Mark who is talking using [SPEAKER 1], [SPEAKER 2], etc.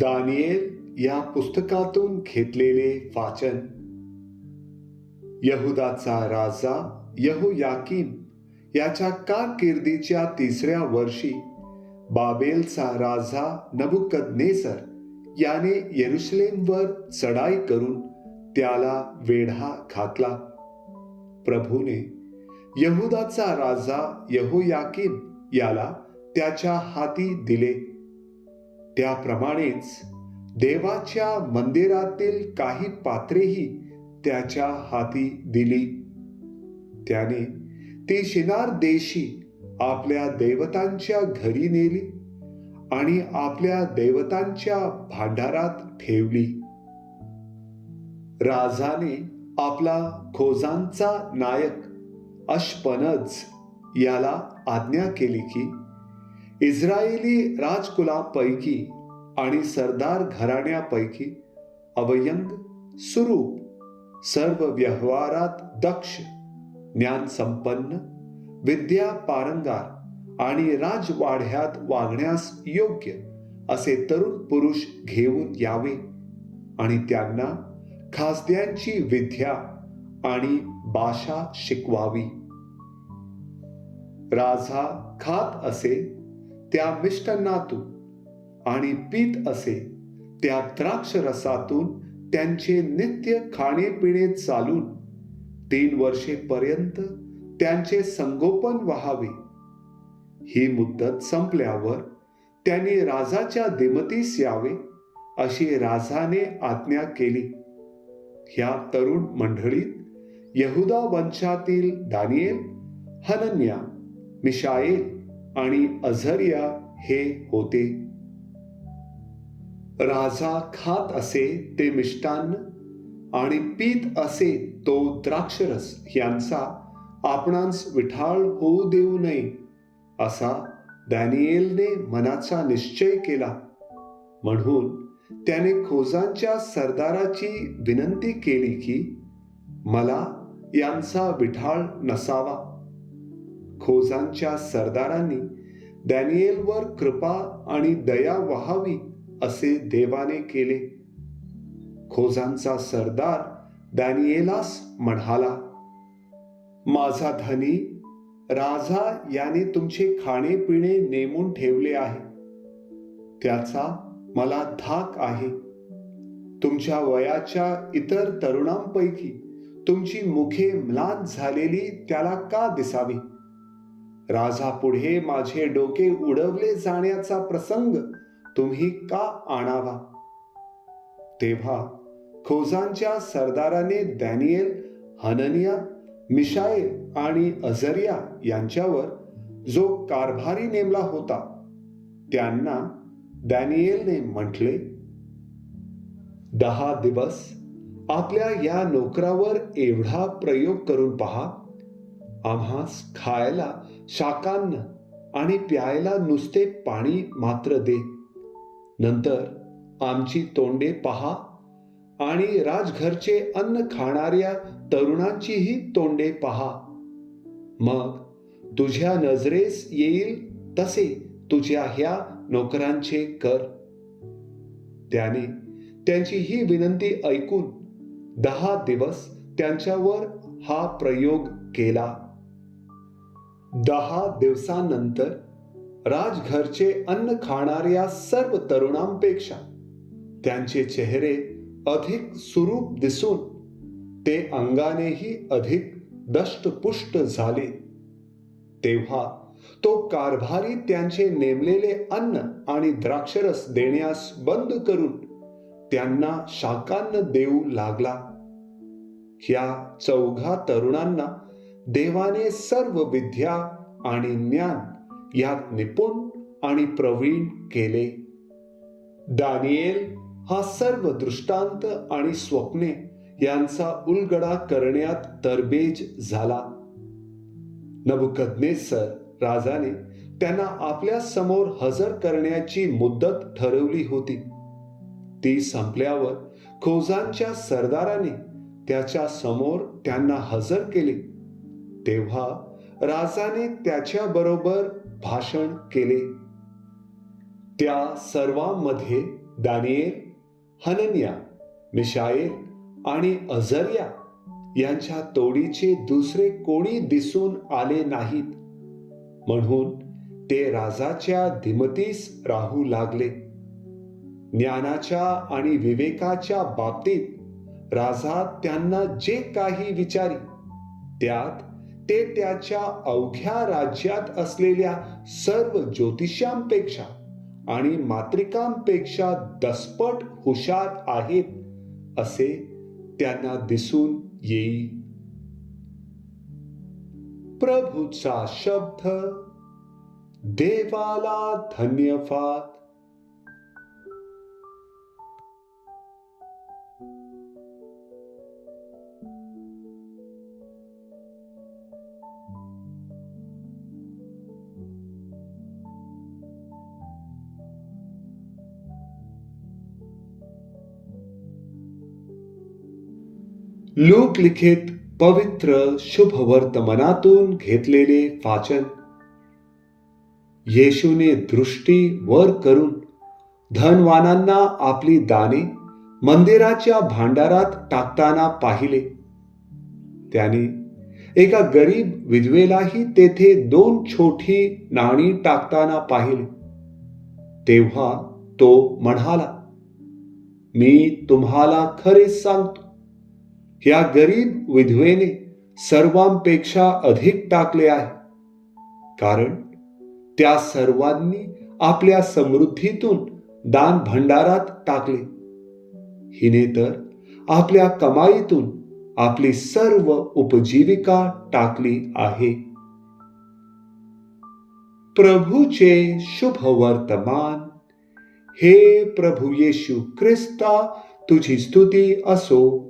[SPEAKER 1] दानियेल या पुस्तकातून घेतलेले वाचन. यहुदाचा राजा यहू याकीम याच्या कारकिर्दीच्या तिसऱ्या वर्षी बाबेलचा राजा नबुकदनेसर याने येरुशलेमवर चढाई करून त्याला वेढा घातला. प्रभूने यहुदाचा राजा यहोयाकीम याला त्याच्या हाती दिले. त्याप्रमाणेच देवाच्या मंदिरातील काही पात्रेही त्याच्या हाती दिली. त्याने ती शिनार देशी आपल्या देवतांच्या घरी नेली आणि आपल्या देवतांच्या भांडारात ठेवली. राजाने आपला खोजांचा नायक अश्पनज याला आज्ञा केली की इस्रायली राजकुलापैकी आणि सरदार घराण्यापैकी अवयंग सुरूप सर्व व्यवहारात दक्ष ज्ञान संपन्न विद्या पारंगार आणि राजवाड्यात वागण्यास योग्य असे तरुण पुरुष घेऊन यावे आणि त्यांना खासद्यांची विद्या आणि भाषा शिकवावी. राजा खात असे त्या मिष्टान्नातून आणि पीत असे त्या द्राक्ष रसातून त्यांचे नित्य खाणेपिणे चालून तीन वर्षेपर्यंत त्यांचे संगोपन व्हावे. ही मुद्दत संपल्यावर त्याने राजाच्या दिमतीस यावे अशी राजाने आज्ञा केली. ह्या तरुण मंडळीत यहुदा वंशातील दानिયેल हनन्या मिशाएल आणि अझरिया हे होते. राजा खात असे ते मिष्टान्न आणि पीत असे तो द्राक्षरस यांचा आपणास विठाळ होऊ देऊ नये असा दॅनियलने मनाचा निश्चय केला. म्हणून त्याने खोजांच्या सरदाराची विनंती केली की मला यांचा विठाळ नसावा. खोजांच्या सरदारांनी डॅनियलवर कृपा आणि दया व्हावी असे देवाने केले. खोजांचा सरदार डॅनियलास म्हणाला माझा धनी राजा याने तुमचे खाणे पिणे नेमून ठेवले आहे. त्याचा मला धाक आहे. तुमच्या वयाच्या इतर तरुणांपैकी तुमची मुखे म्लान झालेली त्याला का दिसावी? राजा पुढे माझे डोके उडवले जाण्याचा प्रसंग तुम्ही का आणावा? तेव्हा खोजांच्या सरदाराने दॅनिएल हननिया मिशाएल आणि अझरिया यांच्यावर जो कारभारी नेमला होता त्यांना दॅनिएलने म्हटले दहा दिवस आपल्या या नोकरावर एवढा प्रयोग करून पहा. आम्हास खायला शाकान्न आणि प्यायला नुसते पाणी मात्र दे. नंतर आमची तोंडे पहा आणि राजघरचे अन्न खाणाऱ्या तरुणांचीही तोंडे पहा. मग तुझ्या नजरेस येईल तसे तुझ्या ह्या नोकरांचे कर. त्याने त्यांची ही विनंती ऐकून दहा दिवस त्यांच्यावर हा प्रयोग केला. दहा दिवसानंतर राजघरचे अन्न खाणाऱ्या सर्व तरुणांपेक्षा त्यांचे चेहरे अधिक सुरूप दिसून ते अंगानेही अधिक दष्टपुष्ट झाले. तेव्हा तो कारभारी त्यांचे नेमलेले अन्न आणि द्राक्षरस देण्यास बंद करून त्यांना शाकान्न देऊ लागला. या चौघा तरुणांना देवाने सर्व विद्या आणि ज्ञान यात निपुण आणि प्रवीण केले. दानिएल हा सर्व दृष्टांत आणि स्वप्ने यांचा उलगडा करण्यात तरबेज झाला. नबुकदनेसर राजाने त्यांना आपल्यासमोर हजर करण्याची मुद्दत ठरवली होती. ती संपल्यावर खोजांच्या सरदाराने त्याच्यासमोर त्यांना हजर केले. तेव्हा राजाने त्याच्या बरोबर भाषण केले. त्या सर्वांमध्ये दानिये हनन्या मिशाएल आणि अझरिया यांच्या तोडीचे दुसरे कोणी दिसून आले नाहीत. म्हणून ते राजाच्या धिमतीस राहू लागले. ज्ञानाच्या आणि विवेकाच्या बाबतीत राजा त्यांना जे काही विचारी त्यात ते त्याच्या अवघ्या राज्यात असलेल्या सर्व ज्योतिषांपेक्षा आणि मात्रिकांपेक्षा दसपट हुशार आहेत असे त्यांना दिसून येईल. प्रभूचा शब्द देवाला धन्यवाद. लोकलिखित पवित्र शुभ वर्तमानातून घेतलेले वाचन. येशूने दृष्टी वर करून धनवानांना आपली दाने मंदिराच्या भांडारात टाकताना पाहिले. त्याने एका गरीब विधवेलाही तेथे दोन छोटी नाणी टाकताना पाहिले. तेव्हा तो म्हणाला मी तुम्हाला खरे सांगतो या गरीब विधवेने सर्वांपेक्षा अधिक टाकले आहे. कारण त्या सर्वांनी आपल्या समृद्धीतून दान भंडारात टाकले. हिने तर आपल्या कमाईतून आपली सर्व उपजीविका टाकली आहे. प्रभूचे शुभ वर्तमान हे प्रभू येशू ख्रिस्ता तुझी स्तुती असो.